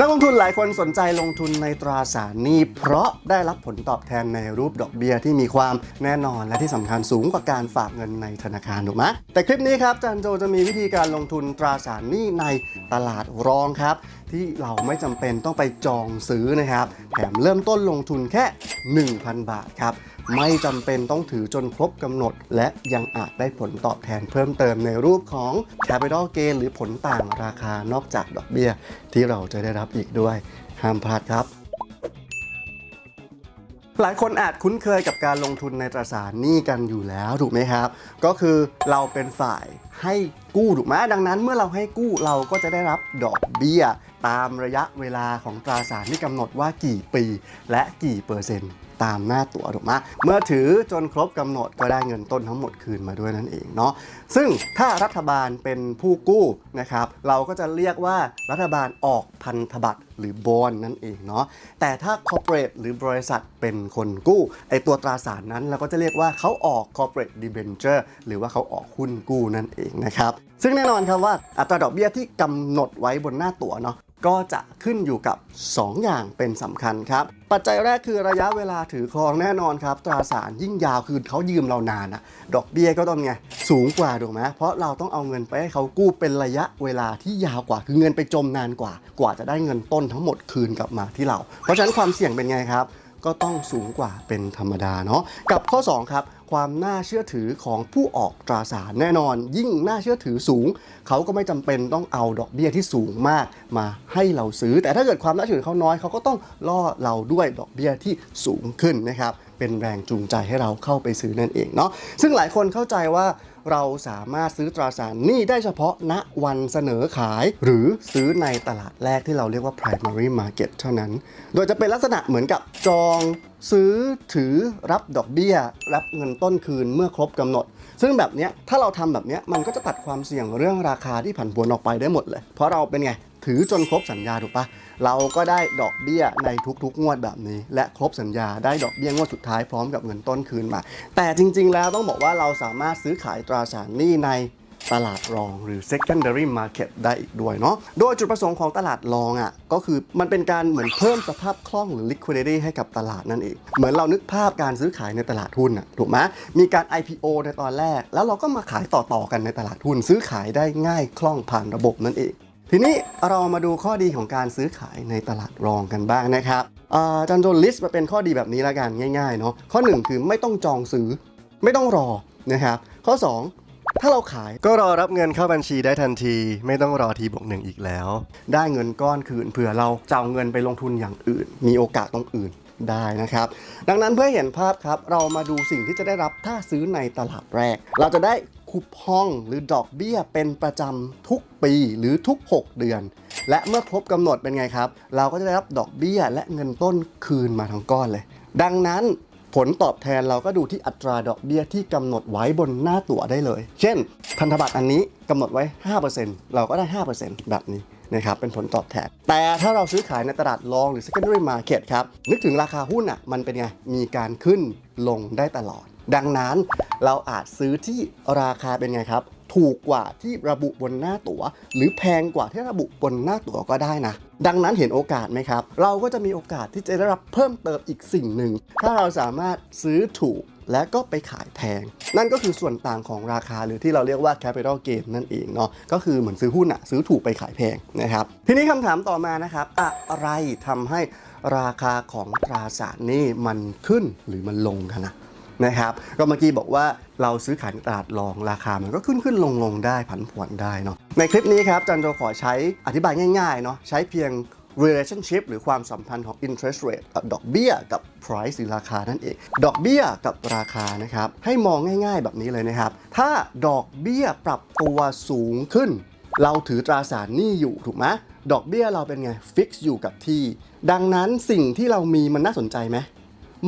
นักลงทุนหลายคนสนใจลงทุนในตราสารหนี้เพราะได้รับผลตอบแทนในรูปดอกเบี้ยที่มีความแน่นอนและที่สำคัญสูงกว่าการฝากเงินในธนาคารถูกไหมแต่คลิปนี้ครับจันโจจะมีวิธีการลงทุนตราสารหนี้ในตลาดรองครับที่เราไม่จำเป็นต้องไปจองซื้อนะครับ แถมเริ่มต้นลงทุนแค่ 1,000 บาทครับ ไม่จำเป็นต้องถือจนครบกำหนด และยังอาจได้ผลตอบแทนเพิ่มเติมในรูปของ Capital Gain หรือผลต่างราคานอกจากดอกเบี้ย ที่เราจะได้รับอีกด้วย ห้ามพลาดครับหลายคนอาจคุ้นเคยกับการลงทุนในตราสารหนี้กันอยู่แล้วถูกไหมครับ ก็คือเราเป็นฝ่ายให้ กู้ถูกไหมดังนั้นเมื่อเราให้กู้เราก็จะได้รับดอกเบี้ย ตามระยะเวลาของตราสารที่กำหนดว่ากี่ปี และกี่เปอร์เซ็นต์ตามหน้าตั๋วถูกไหมเมื่อถือจนครบกำหนดก็ได้เงินต้นทั้งหมดคืนมาด้วยนั่นเองเนาะซึ่งถ้ารัฐบาลเป็นผู้กู้นะครับเราก็จะเรียกว่ารัฐบาลออกพันธบัตรหรือบอนนั่นเองเนาะแต่ถ้า corporate หรือบริษัทเป็นคนกู้ไอตัวตราสารนั้นเราก็จะเรียกว่าเขาออก corporate debenture หรือว่าเขาออกหุ้นกู้นั่นเองนะครับซึ่งแน่นอนครับว่าอัตราดอกเบี้ยที่กำหนดไว้บนหน้าตั๋วเนาะก็จะขึ้นอยู่กับ 2 อย่างเป็นสำคัญครับ ปัจจัยแรกคือระยะเวลาถือครองแน่นอนครับ ตราสารยิ่งยาวคือเขายืมเรานานอะดอกเบี้ยก็ต้องไงสูงกว่าถูกไหมเพราะเราต้องเอาเงินไปให้เขากู้เป็นระยะเวลาที่ยาวกว่า คือเงินไปจมนานกว่า กว่าจะได้เงินต้นทั้งหมดคืนกลับมาที่เรา เพราะฉะนั้นความเสี่ยงเป็นไงครับ ก็ต้องสูงกว่าเป็นธรรมดาเนาะกับข้อ 2 ครับ ความน่าเชื่อถือของผู้ออกตราสารแน่นอน ยิ่งน่าเชื่อถือสูง เขาก็ไม่จำเป็นต้องเอาดอกเบี้ยที่สูงมากมาให้เราซื้อ แต่ถ้าเกิดความน่าเชื่อถือเขาน้อยเขาก็ต้องล่อเราด้วยดอกเบี้ยที่สูงขึ้นนะครับเป็นแรงจูงใจให้เราเข้าไปซื้อนั่นเองเนาะซึ่งหลายคนเข้าใจว่า เราสามารถซื้อตราสารหนี้ได้เฉพาะณวันเสนอขาย หรือซื้อในตลาดแรกที่เราเรียกว่า primary market เท่านั้น โดยจะเป็นลักษณะเหมือนกับจองซื้อถือรับดอกเบี้ย รับเงินต้นคืนเมื่อครบกำหนด ซึ่งแบบนี้ถ้าเราทำแบบนี้มันก็จะตัดความเสี่ยงเรื่องราคาที่ผันผวนออกไปได้หมดเลย เพราะเราเป็นไงถือจนครบสัญญาถูกปะ เราก็ได้ดอกเบี้ยในทุกๆ งวดแบบนี้ และครบสัญญาได้ดอกเบี้ยงวดสุดท้ายพร้อมกับเงินต้นคืนมา แต่จริง ๆ แล้วต้องบอกว่าเราสามารถซื้อขายตราสารหนี้ในตลาดรองหรือ secondary market ได้อีกด้วยเนาะ โดยจุดประสงค์ของตลาดรองอะก็คือมันเป็นการเหมือนเพิ่มสภาพคล่องหรือ liquidity ให้กับตลาดนั่นเอง เหมือนเรานึกภาพการซื้อขายในตลาดหุ้นอะถูกไหมมีการ IPO ในตอนแรก แล้วเราก็มาขายต่อๆกันในตลาดหุ้น ซื้อขายได้ง่ายคล่องผ่านระบบนั่นเอง ทีนี้เรามาดูข้อดีของการซื้อขายในตลาดรองกันบ้างนะครับอ่าจันโจลิสต์มาเป็นข้อดีแบบนี้ละกันง่ายๆเนาะข้อ 1 คือไม่ต้องจองซื้อ ไม่ต้องรอนะครับข้อ 2 ถ้าเราขายก็รอรับเงินเข้าบัญชีได้ทันที ไม่ต้องรอทีบวกหนึ่งอีกแล้ว ได้เงินก้อนคืนเผื่อเราจะเอาเงินไปลงทุนอย่างอื่น มีโอกาสตรงอื่นได้นะครับ ดังนั้นเพื่อเห็นภาพครับ เรามาดูสิ่งที่จะได้รับถ้าซื้อในตลาดแรก เราจะได้ คูปองหรือดอกเบี้ยเป็นประจำทุกปีหรือทุก 6 เดือน และเมื่อครบกำหนดเป็นไงครับ เราก็จะได้รับดอกเบี้ยและเงินต้นคืนมาทั้งก้อนเลย ดังนั้นผลตอบแทนเราก็ดูที่อัตราดอกเบี้ยที่กำหนดไว้บนหน้าตั๋วได้เลย เช่น พันธบัตรอันนี้กำหนดไว้ 5%เราก็ได้ 5%แบบนี้นะครับเป็นผลตอบแทน แต่ถ้าเราซื้อขายในตลาดรองหรือ secondary market ครับ นึกถึงราคาหุ้นอะมันเป็นไง มีการขึ้นลงได้ตลอด ดังนั้นเราอาจซื้อที่ราคาเป็นไงครับ ถูกกว่าที่ระบุบนหน้าตั๋ว หรือแพงกว่าที่ระบุบนหน้าตั๋วก็ได้นะ ดังนั้นเห็นโอกาสไหมครับ เราก็จะมีโอกาสที่จะได้รับเพิ่มเติมอีกสิ่งหนึ่ง ถ้าเราสามารถซื้อถูกและก็ไปขายแพง นั่นก็คือส่วนต่างของราคาหรือที่เราเรียกว่า capital gain นั่นเองเนาะก็คือเหมือนซื้อหุ้นอะซื้อถูกไปขายแพงนะครับ ทีนี้คำถามต่อมานะครับ อะไรทำให้ราคาของตราสารนี้มันขึ้นหรือมันลงกันนะ นะครับก็เมื่อกี้บอกว่าเราซื้อขายตลาดรองราคามันก็ขึ้นขึ้นลงลงได้ผันผวนได้เนาะในคลิปนี้ครับจันโจขอใช้อธิบายง่ายๆเนาะใช้เพียง relationship หรือความสัมพันธ์ของ interest rate กับดอกเบี้ยกับ price หรือราคานั่นเอง ดอกเบี้ยกับราคานะครับให้มองง่ายๆ แบบนี้เลยนะครับ ถ้าดอกเบี้ยปรับตัวสูงขึ้น เราถือตราสารหนี้อยู่ถูกไหมดอกเบี้ยเราเป็นไงฟิกซ์อยู่กับที่ ดังนั้นสิ่งที่เรามีมันน่าสนใจไหม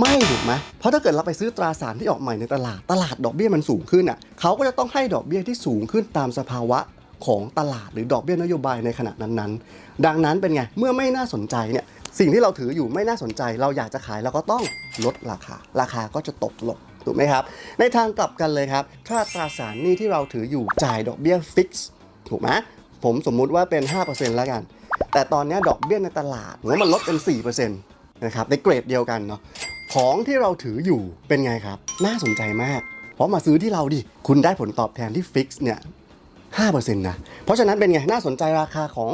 ไม่ถูกไหมเพราะถ้าเกิดเราไปซื้อตราสารที่ออกใหม่ในตลาด ตลาดดอกเบี้ยมันสูงขึ้นอะเขาก็จะต้องให้ดอกเบี้ยที่สูงขึ้นตามสภาวะของตลาดหรือดอกเบี้ยนโยบายในขณะนั้นๆ ดังนั้นเป็นไง เมื่อไม่น่าสนใจเนี่ยสิ่งที่เราถืออยู่ไม่น่าสนใจ เราอยากจะขายเราก็ต้องลดราคา ราคาก็จะตกลงถูกไหมครับ ในทางกลับกันเลยครับ ถ้าตราสารหนี้ที่เราถืออยู่จ่ายดอกเบี้ยฟิกซ์ถูกไหมผมสมมุติว่าเป็น 5%แล้วกัน แต่ตอนนี้ดอกเบี้ยในตลาดหัวมันลดเป็น 4%นะครับในเกรดเดียวกันเนาะ ของที่เราถืออยู่เป็นไงครับ น่าสนใจมาก เพราะมาซื้อที่เราดิ คุณได้ผลตอบแทนที่ฟิกซ์เนี่ย5%นะ เพราะฉะนั้นเป็นไง น่าสนใจราคาของ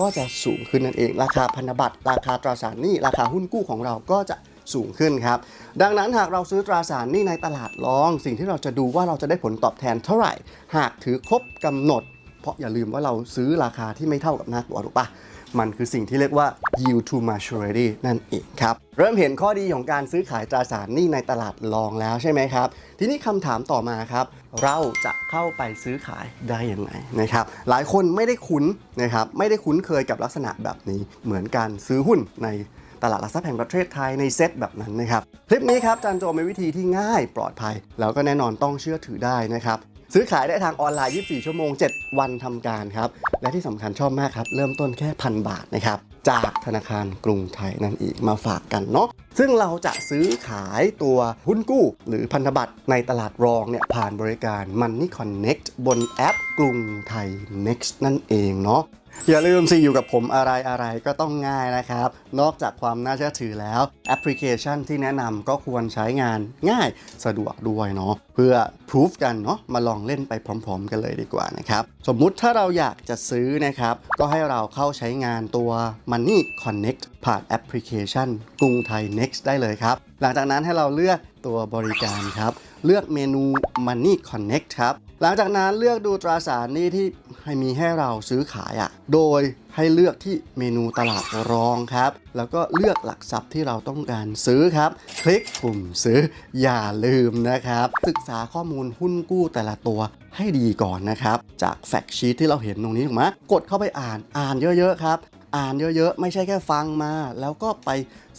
ก็จะสูงขึ้นนั่นเอง ราคาพันธบัตร ราคาตราสารหนี้ ราคาหุ้นกู้ของเราก็จะสูงขึ้นครับ ดังนั้นหากเราซื้อตราสารหนี้ในตลาดรอง สิ่งที่เราจะดูว่าเราจะได้ผลตอบแทนเท่าไหร่ หากถือครบกำหนด เพราะอย่าลืมว่าเราซื้อราคาที่ไม่เท่ากับหน้าตัวถูกปะ มันคือสิ่งที่เรียกว่า yield to maturity นั่นเองครับ เริ่มเห็นข้อดีของการซื้อขายตราสารหนี้ในตลาดรองแล้วใช่ไหมครับ ทีนี้คำถามต่อมาครับ เราจะเข้าไปซื้อขายได้ยังไงนะครับ หลายคนไม่ได้คุ้นนะครับ ไม่ได้คุ้นเคยกับลักษณะแบบนี้ เหมือนการซื้อหุ้นในตลาดหลักทรัพย์แห่งประเทศไทยในเซตแบบนั้นนะครับ คลิปนี้ครับจันโจมีวิธีที่ง่ายปลอดภัย แล้วก็แน่นอนต้องเชื่อถือได้นะครับ ซื้อขายได้ทางออนไลน์ 24 ชั่วโมง 7 วันทำการครับ และที่สำคัญชอบมากครับ เริ่มต้นแค่พันบาทนะครับ จากธนาคารกรุงไทยนั่นเองมาฝากกันเนาะซึ่งเราจะซื้อขายตัวหุ้นกู้ หรือพันธบัตรในตลาดรองเนี่ยผ่านบริการ Money Connect บนแอปกรุงไทย Next นั่นเองเนาะ อย่าลืมสิอยู่กับผมอะไรอะไรก็ต้องง่ายนะครับ นอกจากความน่าเชื่อถือแล้ว แอปพลิเคชันที่แนะนำก็ควรใช้งานง่ายสะดวกด้วยเนาะเพื่อพิสูจกันเนาะมาลองเล่นไปพร้อม ๆ กันเลยดีกว่านะครับ สมมุติถ้าเราอยากจะซื้อนะครับ ก็ให้เราเข้าใช้งานตัว Money Connect ผ่านแอปพลิเคชันกรุงไทย Next ได้เลยครับ หลังจากนั้นให้เราเลือกตัวบริการครับ เลือกเมนู Money Connect ครับ หลังจากนั้นเลือกดูตราสารหนี้ที่ให้มีให้เราซื้อขายอะ่ะ โดยให้เลือกที่เมนูตลาดรองครับ แล้วก็เลือกหลักทรัพย์ที่เราต้องการซื้อครับ คลิกปุ่มซื้ออย่าลืมนะครับ ศึกษาข้อมูลหุ้นกู้แต่ละตัวให้ดีก่อนนะครับ จากแฟกชีตที่เราเห็นตรงนี้ถูกไหมกดเข้าไปอ่านอ่านเยอะๆครับอ่านเยอะๆ ไม่ใช่แค่ฟังมา แล้วก็ไป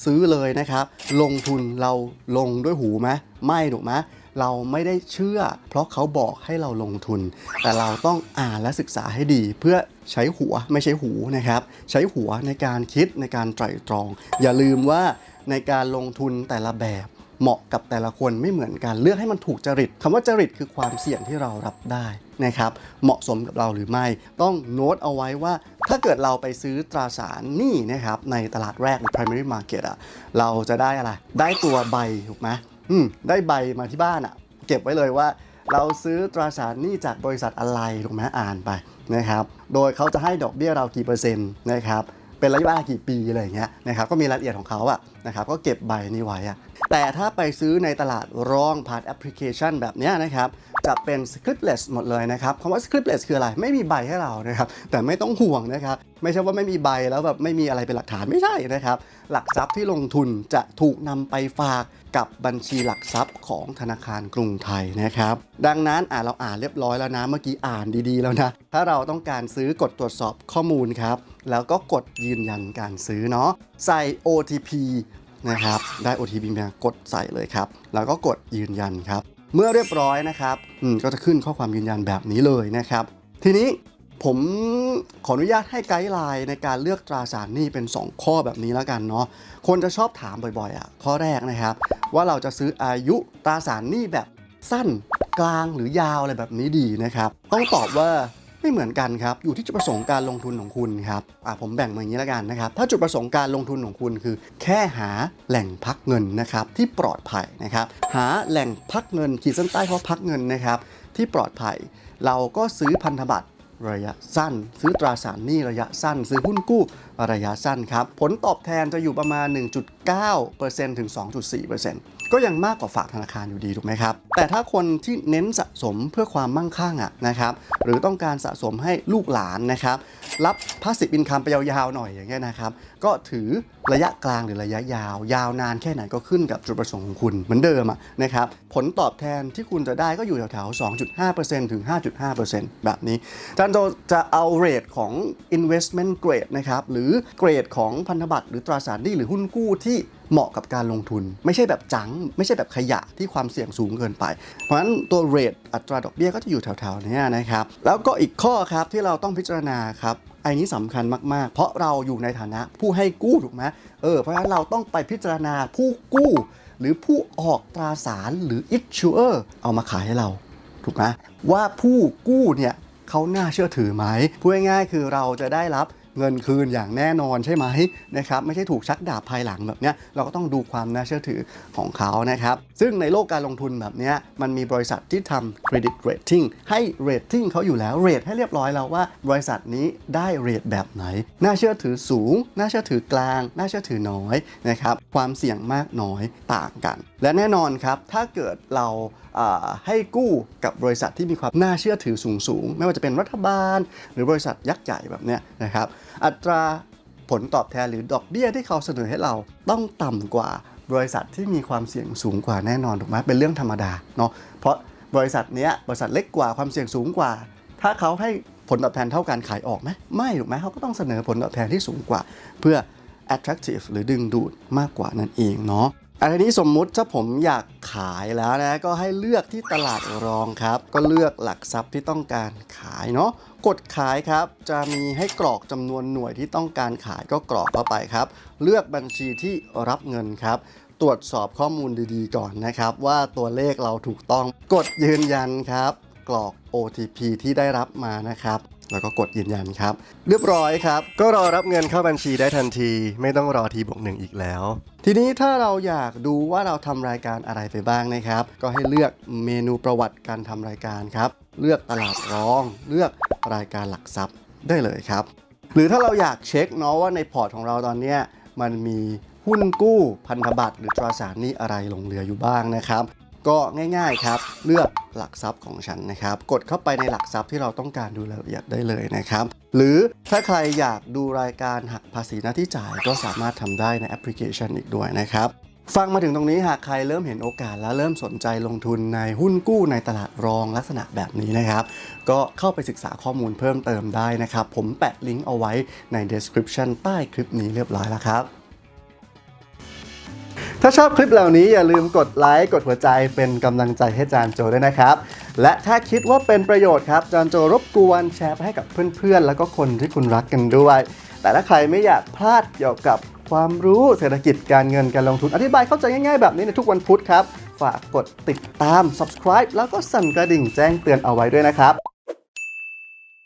ซื้อเลยนะครับ ลงทุนเราลงด้วยหูไหมไม่ถูกไหม เราไม่ได้เชื่อ เพราะเขาบอกให้เราลงทุน แต่เราต้องอ่านและศึกษาให้ดี เพื่อใช้หัวไม่ใช่หูนะครับ ใช้หัวในการคิดในการไตร่ตรอง อย่าลืมว่าในการลงทุนแต่ละแบบเหมาะกับแต่ละคนไม่เหมือนกันเลือกให้มันถูกจริตคำว่าจริตคือความเสี่ยงที่เรารับได้นะครับ เหมาะสมกับเราหรือไม่ ต้องโน้ตเอาไว้ว่า ถ้าเกิดเราไปซื้อตราสารหนี้นะครับในตลาดแรกหรือ primary market อะเราจะได้อะไร ได้ตัวใบถูกไหม อืมได้ใบมาที่บ้านอะเก็บไว้เลยว่า เราซื้อตราสารหนี้จากบริษัทอะไรถูกไหมอ่านไปนะครับโดยเขาจะให้ดอกเบี้ยเรากี่เปอร์เซ็นต์นะครับเป็นระยะเวลากี่ปีอะไรอย่างเงี้ยนะครับก็มีรายละเอียดของเขาอะนะครับก็เก็บใบนี้ไว้อะ แต่ถ้าไปซื้อในตลาดรองผ่านแอปพลิเคชันแบบนี้นะครับ จะเป็น scriptless หมดเลยนะครับคำว่า scriptless คืออะไร ไม่มีใบให้เรานะครับ แต่ไม่ต้องห่วงนะครับ ไม่ใช่ว่าไม่มีใบแล้วแบบไม่มีอะไรเป็นหลักฐานไม่ใช่นะครับ หลักทรัพย์ที่ลงทุนจะถูกนำไปฝากกับบัญชีหลักทรัพย์ของธนาคารกรุงไทยนะครับ ดังนั้นอ่านเราอ่านเรียบร้อยแล้วนะ เมื่อกี้อ่านดีๆแล้วนะ ถ้าเราต้องการซื้อกดตรวจสอบข้อมูลครับ แล้วก็กดยืนยันการซื้อเนาะ ใส่ OTP นะครับ ได้ OTP มากดใส่เลยครับ แล้วก็กดยืนยันครับ เมื่อเรียบร้อยนะครับอืมก็จะขึ้นข้อความยืนยันแบบนี้เลยนะครับ ทีนี้ผมขออนุญาตให้ไกด์ไลน์ในการเลือกตราสารหนี้เป็น 2 ข้อแบบนี้แล้วกันเนาะ คนจะชอบถามบ่อยๆอะ ข้อแรกนะครับ ว่าเราจะซื้ออายุตราสารหนี้แบบสั้นกลางหรือยาวอะไรแบบนี้ดีนะครับ ต้องตอบว่า ไม่เหมือนกันครับ อยู่ที่จุดประสงค์การลงทุนของคุณครับอ่าผมแบ่งมาอย่างนี้แล้วกันนะครับ ถ้าจุดประสงค์การลงทุนของคุณคือ แค่หาแหล่งพักเงินนะครับที่ปลอดภัยนะครับ หาแหล่งพักเงินขีดเส้นใต้เพราะพักเงินนะครับที่ปลอดภัย เราก็ซื้อพันธบัตรระยะสั้น ซื้อตราสารหนี้ระยะสั้น ซื้อหุ้นกู้ ระยะสั้นครับ ผลตอบแทนจะอยู่ประมาณ 1.9%ถึง 2.4%ก็ยังมากกว่าฝากธนาคารอยู่ดีถูกไหมครับ แต่ถ้าคนที่เน้นสะสมเพื่อความมั่งคั่งอะนะครับหรือต้องการสะสมให้ลูกหลานนะครับรับพาสซีฟอินคัมไปยาวๆหน่อยอย่างเงี้ยนะครับก็ถือระยะกลางหรือระยะยาว ยาวนานแค่ไหนก็ขึ้นกับจุดประสงค์ของคุณเหมือนเดิมะนะครับผลตอบแทนที่คุณจะได้ก็อยู่แถวๆ 2.5%ถึง 5.5%แบบนี้จันโจจะเอาเรทของ investment grade นะครับหรือเกรดของพันธบัตรหรือตราสารหนี้หรือหุ้นกู้ที่เหมาะกับการลงทุน ไม่ใช่แบบจัง ไม่ใช่แบบขยะที่ความเสี่ยงสูงเกินไป เพราะฉะนั้นตัวเรทอัตราดอกเบี้ยก็จะอยู่แถวๆนี้นะครับ แล้วก็อีกข้อครับที่เราต้องพิจารณาครับไอ้นี้สำคัญมาก ๆ เพราะเราอยู่ในฐานะผู้ให้กู้ถูกไหมเออเพราะฉะนั้นเราต้องไปพิจารณาผู้กู้ หรือผู้ออกตราสารหรือ issuer เอามาขายให้เรา ถูกไหมว่าผู้กู้เนี่ยเขาน่าเชื่อถือไหมพูดง่ายๆคือเราจะได้รับ เงินคืนอย่างแน่นอนใช่ไหมนะครับไม่ใช่ถูกชักดาบภายหลังแบบเนี้ยเราก็ต้องดูความน่าเชื่อถือของเขานะครับ ซึ่งในโลกการลงทุนแบบนี้มันมีบริษัทที่ทำ credit rating ให้ rating เขาอยู่แล้วเรทให้เรียบร้อยแล้วว่า บริษัทนี้ได้เรทแบบไหน น่าเชื่อถือสูง น่าเชื่อถือกลาง น่าเชื่อถือน้อยนะครับความเสี่ยงมากน้อยต่างกัน และแน่นอนครับถ้าเกิดเราให้กู้กับบริษัทที่มีความน่าเชื่อถือสูงสูงไม่ว่าจะเป็นรัฐบาล หรือบริษัทยักษ์ใหญ่แบบนี้นะครับอัตราผลตอบแทนหรือดอกเบี้ยที่เขาเสนอให้เราต้องต่ำกว่า บริษัทที่มีความเสี่ยงสูงกว่าแน่นอนถูกไหมเป็นเรื่องธรรมดาเนาะเพราะบริษัทเนี้ยบริษัทเล็กกว่าความเสี่ยงสูงกว่า ถ้าเขาให้ผลตอบแทนเท่ากันขายออกไหมไม่ถูกไหมเขาก็ต้องเสนอผลตอบแทนที่สูงกว่า เพื่อ attractive หรือดึงดูดมากกว่านั่นเองเนาะอันนี้สมมุติถ้าผมอยากขายแล้วนะก็ให้เลือกที่ตลาดรองครับ ก็เลือกหลักทรัพย์ที่ต้องการขายเนาะกดขายครับ จะมีให้กรอกจำนวนหน่วยที่ต้องการขายก็กรอกเข้าไปครับ เลือกบัญชีที่รับเงินครับ ตรวจสอบข้อมูลดีๆก่อนนะครับ ว่าตัวเลขเราถูกต้องกดยืนยันครับ กรอก OTP ที่ได้รับมานะครับ แล้วก็กดยืนยันครับ เรียบร้อยครับ ก็รอรับเงินเข้าบัญชีได้ทันที ไม่ต้องรอทีบวกหนึ่งอีกแล้ว ทีนี้ถ้าเราอยากดูว่าเราทำรายการอะไรไปบ้างนะครับ ก็ให้เลือกเมนูประวัติการทำรายการครับ เลือกตลาดรอง เลือกรายการหลักทรัพย์ได้เลยครับ หรือถ้าเราอยากเช็คเนาะว่าในพอร์ตของเราตอนเนี้ยมันมี หุ้นกู้พันธบัตรหรือตราสารนี้อะไรหลงเหลืออยู่บ้างนะครับ ก็ง่ายๆครับ เลือกหลักทรัพย์ของฉันนะครับ กดเข้าไปในหลักทรัพย์ที่เราต้องการดูรายละเอียดได้เลยนะครับ หรือถ้าใครอยากดูรายการหักภาษีหน้าที่จ่ายก็สามารถทำได้ในแอปพลิเคชันอีกด้วยนะครับฟังมาถึงตรงนี้หากใครเริ่มเห็นโอกาสและเริ่มสนใจลงทุนในหุ้นกู้ในตลาดรองลักษณะแบบนี้นะครับ ก็เข้าไปศึกษาข้อมูลเพิ่มเติมได้นะครับ ผมแปะลิงก์เอาไว้ใน description ใต้คลิปนี้เรียบร้อยแล้วครับ ถ้าชอบคลิปเหล่านี้อย่าลืมกดไลค์กดหัวใจเป็นกำลังใจให้จานโจด้วยนะครับ และถ้าคิดว่าเป็นประโยชน์ครับจานโจรบกวนแชร์ไปให้กับเพื่อนๆ แล้วก็คนที่คุณรักกันด้วย แต่ถ้าใครไม่อยากพลาดเกี่ยวกับความรู้เศรษฐกิจการเงินการลงทุนอธิบายเข้าใจง่ายๆแบบนี้ในทุกวันพุธครับ ฝากกดติดตาม subscribe แล้วก็สั่นกระดิ่งแจ้งเตือนเอาไว้ด้วยนะครับ